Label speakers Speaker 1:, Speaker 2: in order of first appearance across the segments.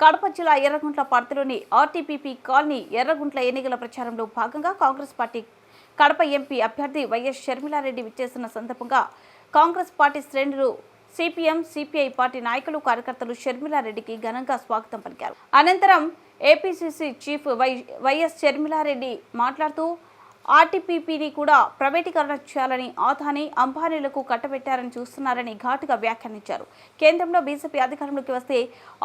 Speaker 1: కడప జిల్లా ఎర్రగుంట్ల పరిధిలోని RTPP colony Yerraguntla ఎన్నికల ప్రచారంలో భాగంగా కాంగ్రెస్ పార్టీ కడప ఎంపీ అభ్యర్థి వైఎస్ షర్మిలారెడ్డి విచ్చేసిన సందర్భంగా కాంగ్రెస్ పార్టీ శ్రేణులు సిపిఎం సిపిఐ పార్టీ నాయకులు కార్యకర్తలు షర్మిలారెడ్డికి ఘనంగా స్వాగతం పలికారు. అనంతరం APCC chief Y YS Sharmila Reddy మాట్లాడుతూ ఆర్టీపీపీని కూడా ప్రైవేటీకరణ చేయాలని ఆధాని అంబానీలకు కట్టబెట్టారని చూస్తున్నారని ఘాటుగా వ్యాఖ్యానించారు. కేంద్రంలో బీజేపీ అధికారంలోకి వస్తే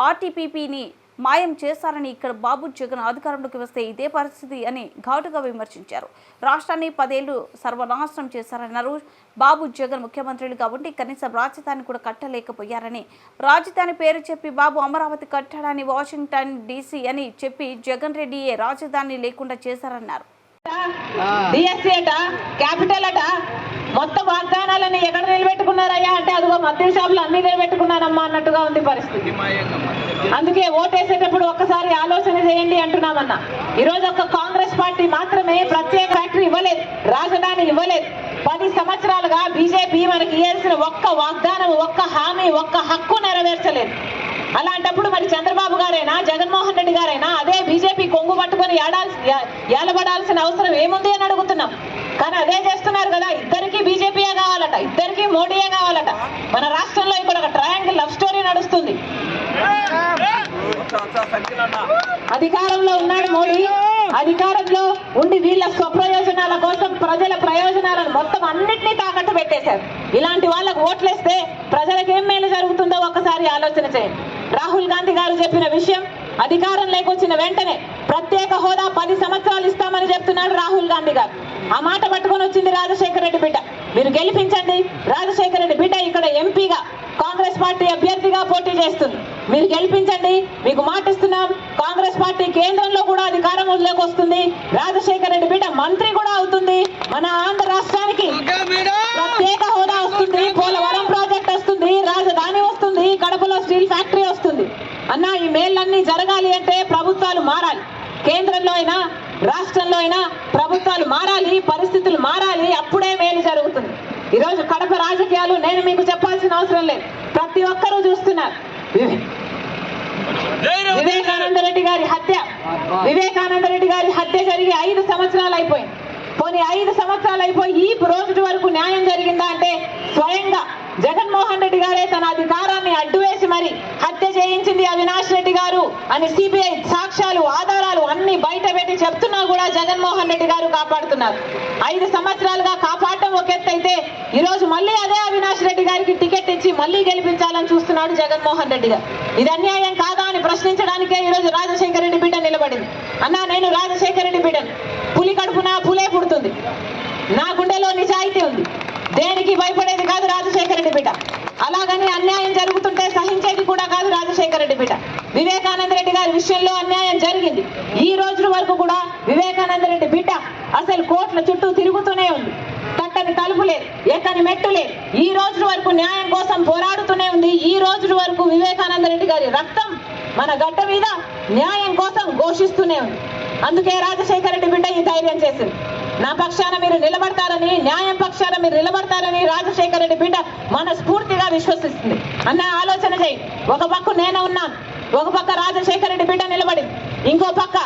Speaker 1: ఆర్టీపీపీని మాయం చేశారని ఇక్కడ బాబు జగన్ అధికారంలోకి వస్తే ఇదే పరిస్థితి అని ఘాటుగా విమర్శించారు. రాష్ట్రాన్ని పదేళ్ళు సర్వనాశనం చేశారన్నారు. బాబు జగన్ ముఖ్యమంత్రులుగా ఉండి కనీసం రాజధాని కూడా కట్టలేకపోయారని రాజధాని పేరు చెప్పి బాబు అమరావతి కట్టాడని వాషింగ్టన్ డీసీ అని చెప్పి జగన్ రెడ్డియే రాజధాని లేకుండా చేశారన్నారు.
Speaker 2: డిఎస్సీ అట? క్యాపిటల్ అట? మొత్తం వాగ్దానాలని ఎక్కడ నిలబెట్టుకున్నారయ్యా? అంటే అదిగో మద్యం షాపులు అన్ని నిలబెట్టుకున్నానమ్మా అన్నట్టుగా ఉంది పరిస్థితి. అందుకే ఓటేసేటప్పుడు ఒక్కసారి ఆలోచన చేయండి అంటున్నామన్నా. ఈరోజు ఒక కాంగ్రెస్ పార్టీ మాత్రమే ప్రత్యేక ఫ్యాక్టరీ ఇవ్వలేదు రాజధాని ఇవ్వలేదు. పది సంవత్సరాలుగా బీజేపీ మనకి ఇవ్వాల్సిన ఒక్క వాగ్దానం ఒక్క హామీ ఒక్క హక్కు నెరవేర్చలేదు. అలాంటప్పుడు మరి చంద్రబాబు గారైనా జగన్మోహన్ రెడ్డి గారైనా అదే బీజేపీ కొంగు పట్టుకొని ఏడాల్సి ఏలబడాల్సిన అవసరం ఏముంది అని అడుగుతున్నాం కానీ అదే చేస్తున్నారు కదా ఇద్దరికి బీజేపీయే కావాలట ఇద్దరికి మోడీయే కావాలట మన రాష్ట్రంలో ఇప్పుడు ఒక ట్రయాంగిల్ లవ్ స్టోరీ నడుస్తుంది అధికారంలో ఉన్నాడు మోడీ అధికారంలో ఉండి వీళ్ళ స్వప్రయోజనాల కోసం ప్రజల ప్రయోజనాలను మొత్తం అన్నింటినీ తాకట్టు పెట్టేశారు. ఇలాంటి వాళ్ళకు ఓట్లేస్తే ప్రజలకు ఏం మేలు జరుగుతుందో ఒక్కసారి ఆలోచన చేయండి. రాహుల్ గాంధీ గారు చెప్పిన విషయం అధికారం లేకొచ్చిన వెంటనే ప్రత్యేక హోదా పది సంవత్సరాలు ఇస్తామని చెప్తున్నాడు రాహుల్ గాంధీ గారు. ఆ మాట పట్టుకొని వచ్చింది రాజశేఖర రెడ్డి బిడ్డ. మీరు గెలిపించండి. రాజశేఖర రెడ్డి బిడ్డ ఇక్కడ ఎంపీగా కాంగ్రెస్ పార్టీ అభ్యర్థిగా పోటీ చేస్తుంది. మీరు గెలిపించండి మీకు మాటిస్తున్నాం. కాంగ్రెస్ పార్టీ కేంద్రంలో కూడా అధికారంలోకి వస్తుంది రాజశేఖర రెడ్డి బిడ్డ మంత్రి కూడా అవుతుంది. మన ఆంధ్ర రాష్ట్రానికి ప్రత్యేక హోదా వస్తుంది. పోలవరం ప్రాజెక్ట్ వస్తుంది. రాజధాని వస్తుంది. కడపలో స్టీల్ ఫ్యాక్టరీ వస్తుంది. అన్న ఈ మేళ్ళన్నీ జరగాలి అంటే ప్రభుత్వాలు మారాలి. కేంద్రంలో అయినా రాష్ట్రంలో అయినా ప్రభుత్వాలు మారాలి. పరిస్థితులు మారాలి. ఈరోజు కడప రాజకీయాలు నేను మీకు చెప్పాల్సిన అవసరం లేదు. ప్రతి ఒక్కరూ చూస్తున్నారు. వివేకానంద రెడ్డి గారి హత్య. వివేకానంద రెడ్డి గారి హత్య జరిగి ఐదు సంవత్సరాలు అయిపోయింది. పోనీ ఐదు సంవత్సరాలు అయిపోయి ఈ రోజు వరకు న్యాయం జరిగిందా అంటే స్వయంగా జగన్మోహన్ రెడ్డి గారే తన అధికారాన్ని అడ్డువేసి మరి హత్య చేయించింది అవినాష్ రెడ్డి గారు అని సిబిఐ సాక్ష్యాలు ఆధారాలు అన్ని బయట పెట్టి చెప్తున్నా కూడా జగన్మోహన్ రెడ్డి గారు కాపాడుతున్నారు. ఐదు సంవత్సరాలుగా ఎత్తు ఈరోజు ఈ రోజు మళ్ళీ అదే అవినాష్ రెడ్డి గారికి టికెట్ ఇచ్చి మళ్ళీ గెలిపించాలని చూస్తున్నాడు జగన్మోహన్ రెడ్డి గారు. ఇది అన్యాయం కాదా అని ప్రశ్నించడానికే ఈ రోజు రాజశేఖర రెడ్డి బిడ్డ నిలబడింది. అన్నా నేను రాజశేఖర రెడ్డి బిడ్డను పులి కడుపున పులే పుడుతుంది. నా గుండెలో నిజాయితీ ఉంది. దేనికి భయపడేది కాదు రాజశేఖర రెడ్డి బిడ్డ అలాగని అన్యాయం జరుగుతుంటే సహించేది కూడా కాదు రాజశేఖర రెడ్డి బిడ్డ వివేకానంద రెడ్డి గారి విషయంలో అన్యాయం జరిగింది. ఈ రోజు వరకు కూడా వివేకానంద రెడ్డి బిడ్డ అసలు కోట్ల చుట్టూ తిరుగుతూనే ఉంది. కట్టని తలుపు లేదు. మెట్టు లేదు ఈ రోజు వరకు న్యాయం కోసం పోరాడుతూనే ఉంది. ఈ రోజు వరకు వివేకానంద రెడ్డి గారి రక్తం మన గడ్డ మీద న్యాయం కోసం ఘోషిస్తూనే ఉంది. అందుకే రాజశేఖర రెడ్డి బిడ్డ ఈ ధైర్యం చేసింది. నా పక్షాన మీరు నిలబడతారని న్యాయం పక్షాన మీరు నిలబడతారని రాజశేఖర రెడ్డి బిడ్డ మనస్ఫూర్తిగా విశ్వసిస్తుంది. అన్న ఆలోచన చేయి. ఒక పక్క నేను ఉన్నాను. ఒక పక్క రాజశేఖర రెడ్డి బిడ్డ నిలబడింది ఇంకో పక్క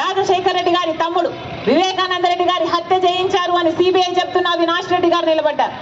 Speaker 2: రాజశేఖర రెడ్డి గారి తమ్ముడు వివేకానంద రెడ్డి గారి హత్య చేయించారు అని సిబిఐ చెప్తున్న అవినాష్ రెడ్డి గారు నిలబడ్డారు.